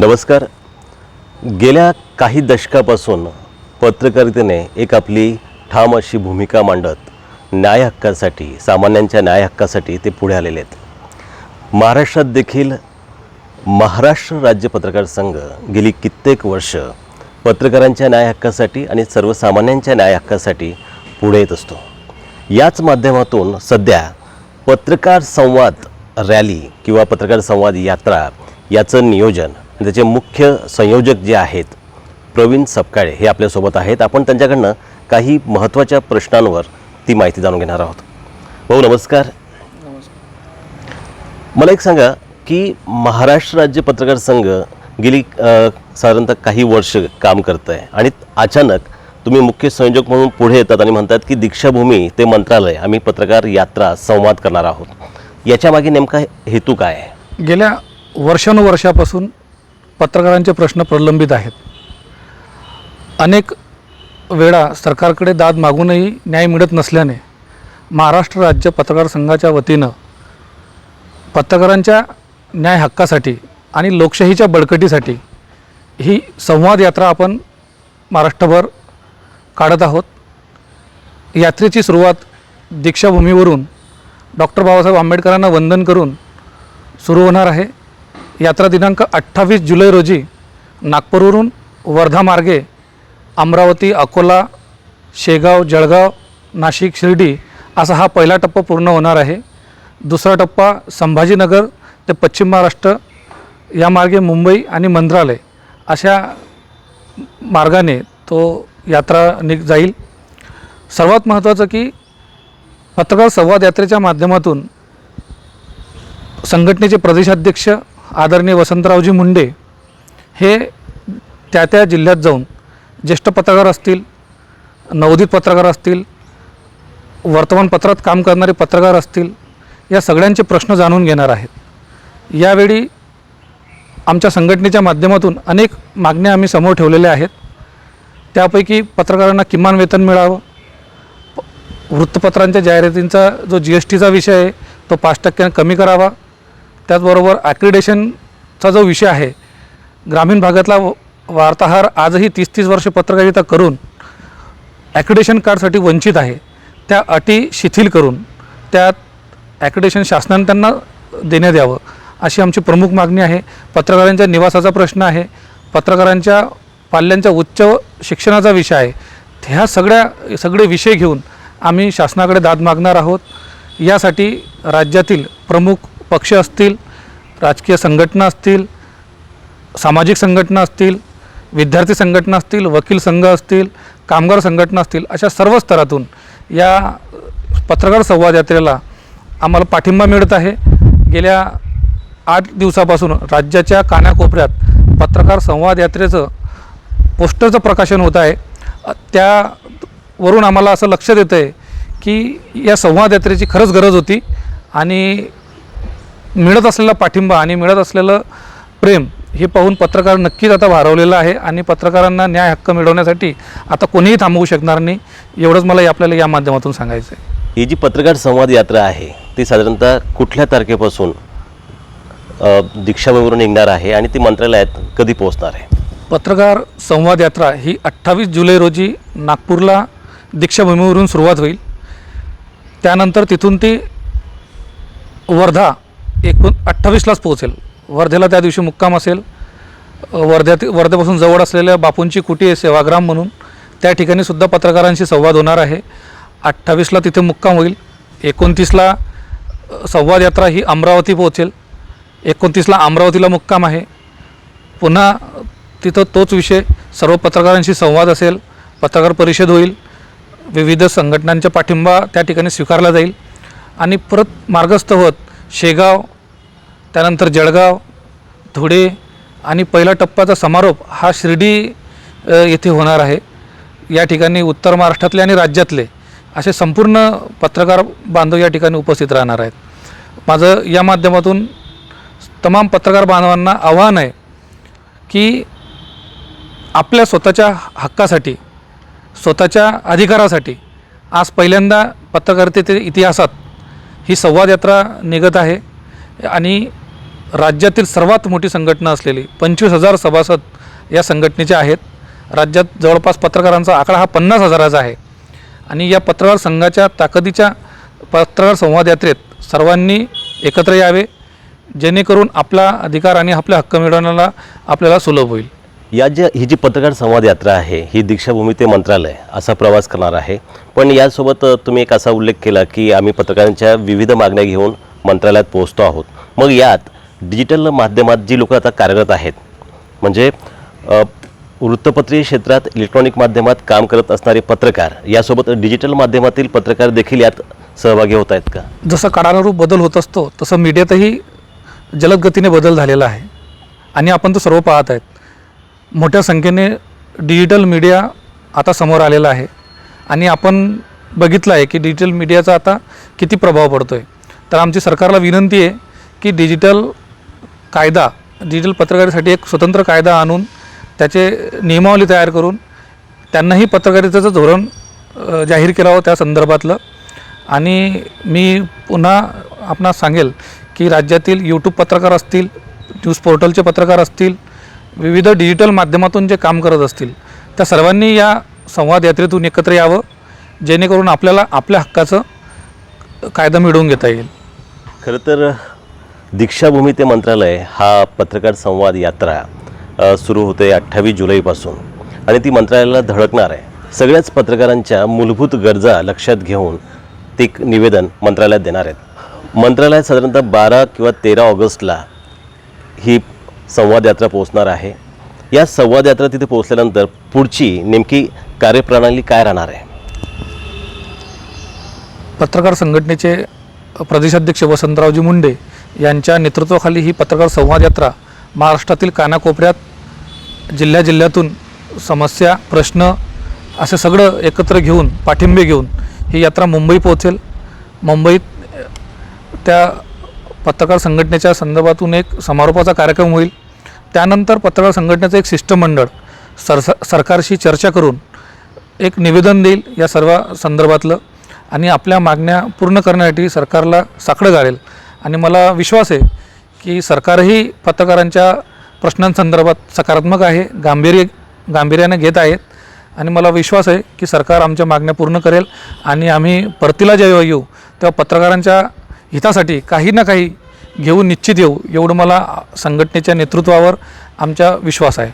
नमस्कार. गेल्या काही दशकापासून पत्रकारितेने एक आपली ठाम अशी भूमिका मांडत न्याय हक्कासाठी सामान्यांच्या न्याय हक्कासाठी ते पुढे आलेले आहेत. महाराष्ट्रात देखील महाराष्ट्र राज्य पत्रकार संघ गेली कित्येक वर्ष पत्रकारांच्या न्याय हक्कासाठी आणि सर्वसामान्यांच्या न्याय हक्कासाठी पुढे येत असतो. याच माध्यमातून सध्या पत्रकार संवाद रॅली किंवा पत्रकार संवाद यात्रा याचं नियोजन त्याचे मुख्य संयोजक जे आहेत प्रवीण सपकाळे हे आपल्यासोबत आहेत. आपण त्यांच्याकडनं काही महत्त्वाच्या प्रश्नांवर ती माहिती जाणून घेणार आहोत. भाऊ नमस्कार. मला एक सांगा की महाराष्ट्र राज्य पत्रकार संघ गेली साधारणतः काही वर्ष काम करत आहे आणि अचानक तुम्ही मुख्य संयोजक म्हणून पुढे येतात आणि म्हणतात की दीक्षाभूमी ते मंत्रालय आम्ही पत्रकार यात्रा संवाद करणार आहोत. याच्यामागे नेमका हेतू काय आहे? गेल्या वर्षानुवर्षापासून पत्रकारांचे प्रश्न प्रलंबित आहेत. अनेक वेळा सरकारकडे दाद मागूनही न्याय मिळत नसल्याने महाराष्ट्र राज्य पत्रकार संघाच्या वतीनं पत्रकारांच्या न्याय हक्कासाठी आणि लोकशाहीच्या बळकटीसाठी ही संवाद यात्रा आपण महाराष्ट्रभर काढत आहोत. यात्रेची सुरुवात दीक्षाभूमीवरून डॉक्टर बाबासाहेब आंबेडकरांना वंदन करून सुरू होणार आहे. यात्रा दिनांक अठ्ठावीस जुलै रोजी नागपूरवरून वर्धा मार्गे अमरावती अकोला शेगाव जळगाव नाशिक शिर्डी असा हा पहिला टप्पा पूर्ण होणार आहे. दुसरा टप्पा संभाजीनगर ते पश्चिम महाराष्ट्र या मार्गे मुंबई आणि मंत्रालय अशा मार्गाने तो यात्रा निघ जाईल. सर्वात महत्त्वाचं की पत्रकार संवाद यात्रेच्या माध्यमातून संघटनेचे प्रदेशाध्यक्ष आदरणीय वसंतरावजी मुंडे हे त्या त्या जिल्ह्यात जाऊन ज्येष्ठ पत्रकार असतील नवोदित पत्रकार असतील वर्तमानपत्रात काम करणारे पत्रकार असतील या सगळ्यांचे प्रश्न जाणून घेणार आहेत. यावेळी आमच्या संघटनेच्या माध्यमातून अनेक मागण्या आम्ही समोर ठेवलेल्या आहेत. त्यापैकी पत्रकारांना किमान वेतन मिळावं वृत्तपत्रांच्या जाहिरातींचा जो जी एस टीचा विषय आहे तो पाच टक्क्याने कमी करावा त्याचबरोबर ॲक्रिडेशनचा जो विषय आहे ग्रामीण भागातला व- वार्ताहर आजही तीस तीस वर्ष पत्रकारिता करून ॲक्रिडेशन कार्डसाठी वंचित आहे. त्या अटी शिथिल करून त्यात ॲक्रिडेशन शासनाने त्यांना देण्यात यावं अशी आमची प्रमुख मागणी आहे. पत्रकारांच्या निवासाचा प्रश्न आहे. पत्रकारांच्या पाल्यांच्या उच्च शिक्षणाचा विषय आहे. ह्या सगळ्या सगळे विषय घेऊन आम्ही शासनाकडे दाद मागणार आहोत. यासाठी राज्यातील प्रमुख पक्ष असतील राजकीय संघटना असतील सामाजिक संघटना असतील विद्यार्थी संघटना असतील वकील संघ असतील कामगार संघटना असतील अशा सर्व स्तरातून या पत्रकार संवाद यात्रेला आम्हाला पाठिंबा मिळत आहे. गेल्या आठ दिवसापासून राज्याच्या कानाकोपऱ्यात पत्रकार संवाद यात्रेचं पोस्टरचं प्रकाशन होत आहे. त्यावरून आम्हाला असं लक्षात येतं आहे की या संवाद यात्रेची खरंच गरज होती आणि मिळत असलेला पाठिंबा आणि मिळत असलेलं प्रेम हे पाहून पत्रकार नक्कीच आता भारावलेला आहे आणि पत्रकारांना न्याय हक्क मिळवण्यासाठी आता कोणीही थांबवू शकणार नाही एवढंच मला आपल्याला या माध्यमातून सांगायचं आहे ही जी पत्रकार संवाद यात्रा आहे ती साधारणतः कुठल्या तारखेपासून दीक्षाभूमीवरून निघणार आहे आणि ती मंत्रालयात कधी पोहोचणार आहे? पत्रकार संवाद यात्रा ही अठ्ठावीस जुलै रोजी नागपूरला दीक्षाभूमीवरून सुरुवात होईल. त्यानंतर तिथून ती वर्धा एकूण अठ्ठावीसलाच पोहोचेल. वर्धेला त्या दिवशी मुक्काम असेल. वर्ध्यात वर्ध्यापासून जवळ असलेल्या बापूंची कुटी आहे सेवाग्राम म्हणून. त्या ठिकाणी सुद्धा पत्रकारांशी संवाद होणार आहे. अठ्ठावीसला तिथे मुक्काम होईल. एकोणतीसला संवाद यात्रा ही अमरावती पोहोचेल. एकोणतीसला अमरावतीला मुक्काम आहे. पुन्हा तिथं तोच विषय. सर्व पत्रकारांशी संवाद असेल. पत्रकार परिषद होईल. विविध संघटनांचा पाठिंबा त्या ठिकाणी स्वीकारला जाईल. आणि परत मार्गस्थ होत शेगाव त्यानंतर जळगाव धुळे आणि पहिला टप्प्याचा समारोप हा शिर्डी येथे होणार आहे. या ठिकाणी उत्तर महाराष्ट्रातले आणि राज्यातले असे संपूर्ण पत्रकार बांधव या ठिकाणी उपस्थित राहणार आहेत. माझं या माध्यमातून तमाम पत्रकार बांधवांना आव्हान आहे की आपल्या स्वतःच्या हक्कासाठी स्वतःच्या अधिकारासाठी आज पहिल्यांदा पत्रकारितेच्या इतिहासात ही संवाद यात्रा निघत आहे आणि राज्यातील सर्वात मोठी संघटना असलेली पंचवीस हजार सभासद या संघटनेचे आहेत. राज्यात जवळपास पत्रकारांचा आकडा हा पन्नास हजाराचा आहे. आणि या पत्रकार संघाच्या ताकदीच्या पत्रकार संवाद यात्रेत सर्वांनी एकत्र यावे जेणेकरून आपला अधिकार आणि आपले हक्क मिळवण्याला आपल्याला सुलभ होईल. या ज्या ही जी पत्रकार संवाद यात्रा आहे ही दीक्षाभूमी ते मंत्रालय असा प्रवास करणार आहे. पण यासोबत तुम्ही एक असा उल्लेख केला की आम्ही पत्रकारांच्या विविध मागण्या घेऊन मंत्रालयात पोहोचतो आहोत. मग यात डिजिटल माध्यमात जी लोक आता कार्यरत आहेत म्हणजे वृत्तपत्रीय क्षेत्रात इलेक्ट्रॉनिक माध्यमात काम करत असणारे पत्रकार यासोबत डिजिटल माध्यमातील पत्रकार देखील यात सहभागी होत आहेत का? जसं काळानुरूप बदल होत असतो तसं मीडियातही जलद गतीने बदल झालेला आहे. आणि आपण तो सर्व पाहत आहेत. मोठ्या संख्येने डिजिटल मीडिया आता समोर आलेला आहे. आणि आपण बघितलं आहे की डिजिटल मीडियाचा आता किती प्रभाव पडतो आहे तर आमची सरकारला विनंती आहे की डिजिटल कायदा डिजिटल पत्रकारितेसाठी एक स्वतंत्र कायदा आणून त्याचे नियमावली तयार करून त्यांनाही पत्रकारितेचं धोरण जाहीर करावं त्या संदर्भातलं. आणि मी पुन्हा आपणास सांगेल की राज्यातील यूट्यूब पत्रकार असतील न्यूज पोर्टलचे पत्रकार असतील विविध डिजिटल माध्यमातून जे काम करत असतील त्या सर्वांनी या संवाद यात्रेतून एकत्र यावं जेणेकरून आपल्याला आपल्या हक्काचं कायदा मिळवून घेता येईल. खरं तर दीक्षाभूमी ते मंत्रालय हा पत्रकार संवाद यात्रा सुरू होते अठ्ठावीस जुलैपासून. आणि ती मंत्रालयाला धडकणार आहे. सगळ्याच पत्रकारांच्या मूलभूत गरजा लक्षात घेऊन ते निवेदन मंत्रालयात देणार आहेत. मंत्रालयात साधारणतः बारा किंवा तेरा ऑगस्टला ही संवाद यात्रा पोहोचणार आहे. या संवाद यात्रा तिथे पोहोचल्यानंतर पुढची नेमकी कार्यप्रणाली काय राहणार आहे? पत्रकार संघटनेचे प्रदेशाध्यक्ष वसंतरावजी मुंडे यांच्या नेतृत्वाखाली ही पत्रकार संवाद यात्रा महाराष्ट्रातील कानाकोपऱ्यात जिल्ह्या जिल्ह्यातून समस्या प्रश्न असे सगळं एकत्र घेऊन पाठिंबे घेऊन ही यात्रा मुंबई पोहोचेल. मुंबईत त्या पत्रकार संघटनेच्या संदर्भातून एक समारोपाचा कार्यक्रम होईल. त्यानंतर पत्रकार संघटनेचं एक शिष्टमंडळ सर सरकारशी चर्चा करून एक निवेदन देईल या सर्व संदर्भातलं आणि आपल्या मागण्या पूर्ण करण्यासाठी सरकारला साकडं घालेल आणि मला विश्वास आहे की सरकारही पत्रकारांच्या प्रश्नांसंदर्भात सकारात्मक आहे गांभीर्य गांभीर्याने घेत आहेत. आणि मला विश्वास आहे की सरकार आमच्या मागण्या पूर्ण करेल आणि आम्ही परतीला जेव्हा येऊ तेव्हा पत्रकारांच्या हितासाठी काही ना काही घेऊन निश्चित येऊ एवढं मला संघटनेच्या नेतृत्वावर आमचा विश्वास आहे.